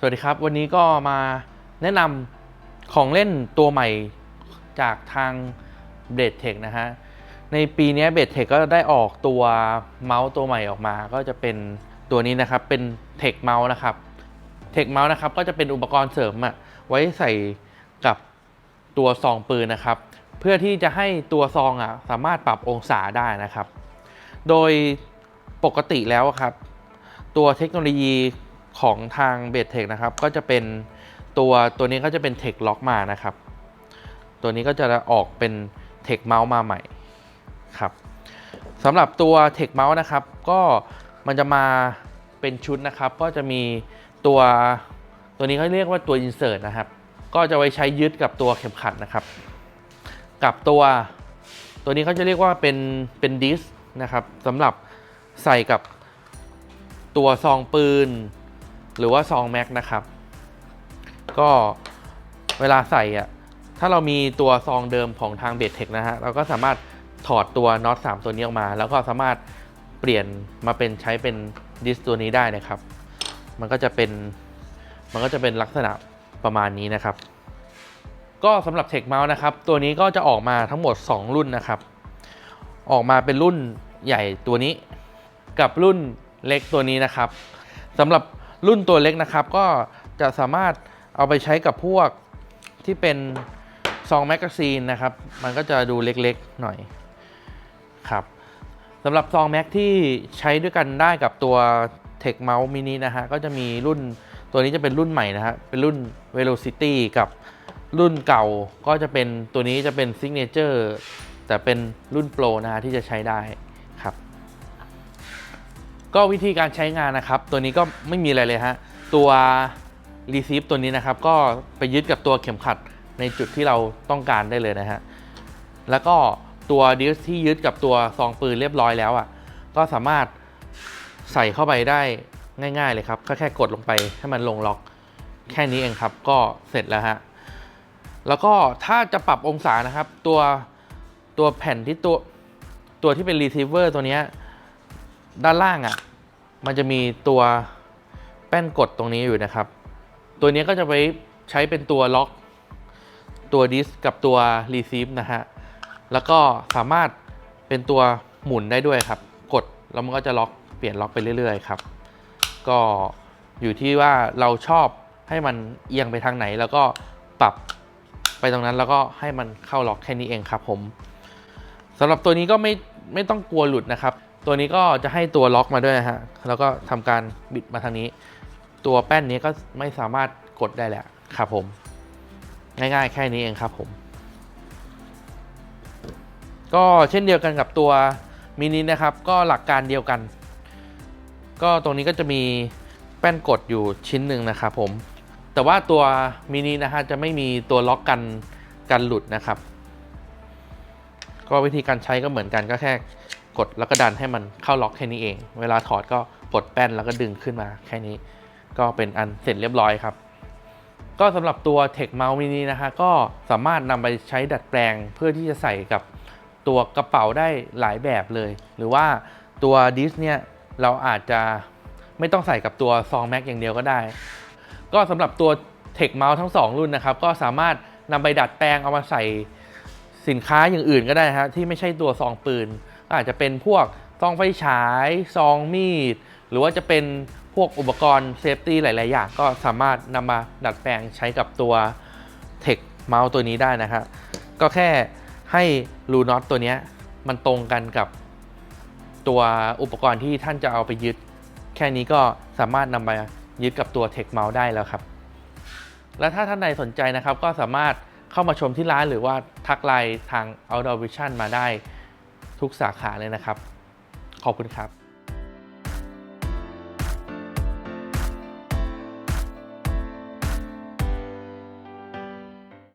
สวัสดีครับ วันนี้ก็มาแนะนำของเล่นตัวใหม่จากทาง b l a d e Tech นะฮะ ในปีนี้ b l a d e Tech ก็ได้ออกตัวเมาส์ตัวใหม่ออกมา ก็จะเป็นตัวนี้นะครับ เป็น Tech Mouse นะครับ Tech Mouse นะครับ ก็จะเป็นอุปกรณ์เสริมอะไว้ใส่กับตัวซองปืนนะครับ เพื่อที่จะให้ตัวซองอะสามารถปรับองศาได้นะครับ โดยปกติแล้วครับ ตัวเทคโนโลยี ของทางเบ t เทคนะครับ ก็จะเป็นตัวตัวนี้ก็จะเป็นเทคล็อกมานะครับ ตัวนี้ก็จะออกเป็นเทคเมาส์มาใหม่ครับสำหรับตัวเทคเมาส์นะครับ ก็มันจะมาเป็นชุดนะครับ ก็จะมีตัวตัวนี้เขาเรียกว่าตัว insert นะครับ ก็จะไว้ใช้ยึดกับตัวเข็มขัดนะครับ กับตัวตัวนี้เขาจะเรียกว่าเป็นเป็นดิสนะครับสำหรับใส่กับตัวซองปืน หรือว่าซองแม็กนะครับ ก็เวลาใส่อะถ้าเรามีตัวซองเดิมของทางเบ t เทคนะฮะเราก็สามารถถอดตัวน็อต3ตัวนี้ออกมา แล้วก็สามารถเปลี่ยนมาเป็นใช้เป็นดิสตัวนี้ได้นะครับ มันก็จะเป็นมันก็จะเป็นลักษณะประมาณนี้นะครับ ก็สำหรับ Tech Mouse นะครับ ตัวนี้ก็จะออกมาทั้งหมด 2 รุ่นนะครับ ออกมาเป็นรุ่นใหญ่ตัวนี้ กับรุ่นเล็กตัวนี้นะครับสำหรับ รุ่นตัวเล็กนะครับ ก็จะสามารถเอาไปใช้กับพวกที่เป็นซองแมกกาซีนนะครับ มันก็จะดูเล็กๆหน่อยครับสำหรับซองแม็กที่ใช้ด้วยกันได้กับตัว Tech Mouse Mini นะฮะ ก็จะมีรุ่นตัวนี้จะเป็นรุ่นใหม่นะฮะ เป็นรุ่น Velocity กับรุ่นเก่าก็จะเป็นตัวนี้จะเป็น Signature แต่เป็นรุ่นโปรนะฮะที่จะใช้ได้ ก็วิธีการใช้งานนะครับ ตัวนี้ก็ไม่มีอะไรเลยฮะตัว receive ตัวนี้นะครับ ก็ไปยึดกับตัวเข็มขัดในจุดที่เราต้องการได้เลยนะฮะแล้วก็ตัวดิสที่ยึดกับตัวซองปืนเรียบร้อยแล้วอะก็สามารถใส่เข้าไปได้ง่าย ๆ เลยครับก็แค่กดลงไปให้มันลงล็อกแค่นี้เองครับ ก็เสร็จแล้วฮะแล้วก็ถ้าจะปรับองศานะครับ ตัวตัวแผ่นที่ตัวตัวที่เป็น receiver ตัวนี้ ด้านล่างอะ่ะมันจะมีตัวแป้นกดตรงนี้อยู่นะครับ ตัวนี้ก็จะไว้ใช้เป็นตัวล็อกตัวดิสกับตัวรีซีฟนะฮะ แล้วก็สามารถเป็นตัวหมุนได้ด้วยครับ กดแล้วมันก็จะล็อกเปลี่ยนล็อกไปเรื่อยๆครับ ก็อยู่ที่ว่าเราชอบให้มันเอียงไปทางไหน แล้วก็ปรับไปตรงนั้นแล้วก็ให้มันเข้าล็อกแค่นี้เองครับผมสำหรับตัวนี้ก็ไม่ไม่ต้องกลัวหลุดนะครับ ตัวนี้ก็จะให้ตัวล็อกมาด้วยนะฮะ แล้วก็ทำการบิดมาทางนี้ ตัวแป้นนี้ก็ไม่สามารถกดได้แล้วครับผม ง่ายๆ แค่นี้เองครับผม ก็เช่นเดียวกันกับตัวมินินะครับ ก็หลักการเดียวกัน ก็ตรงนี้ก็จะมีแป้นกดอยู่ชิ้นหนึ่งนะครับผม แต่ว่าตัวมินินะฮะจะไม่มีตัวล็อกกันกันหลุดนะครับ ก็วิธีการใช้ก็เหมือนกันก็แค่ กดแล้วก็ดันให้มันเข้าล็อกแค่นี้เอง เวลาถอดก็ปลดแป้นแล้วก็ดึงขึ้นมาแค่นี้ ก็เป็นอันเสร็จเรียบร้อยครับ ก็สำหรับตัว Tech Mouse Mini นะฮะก็สามารถนำไปใช้ดัดแปลงเพื่อที่จะใส่กับตัวกระเป๋าได้หลายแบบเลย หรือว่าตัวดิสเนี่ยเราอาจจะไม่ต้องใส่กับตัวซองแม็กอย่างเดียวก็ได้ ก็สำหรับตัว Tech Mouse ทั้ง 2 รุ่นนะครับ ก็สามารถนำไปดัดแปลงเอามาใส่สินค้าอย่างอื่นก็ได้ฮะที่ไม่ใช่ตัวซองปืน อาจจะเป็นพวกซองไฟฉายซองมีด หรือว่าจะเป็นพวกอุปกรณ์เซฟตี้หลาย ๆ อย่าง ก็สามารถนำมาดัดแปลงใช้กับตัว Tech Mouse ตัวนี้ได้นะครับก็แค่ให้รูน็อตตัวนี้มันตรงกันกับตัวอุปกรณ์ที่ท่านจะเอาไปยึด แค่นี้ก็สามารถนำมายึดกับตัว Tech Mouse ได้แล้วครับ และถ้าท่านใดสนใจนะครับ ก็สามารถเข้ามาชมที่ร้านหรือว่าทักไลน์ทาง Outdoor Vision มาได้ ทุกสาขาเลยนะครับ ขอบคุณครับ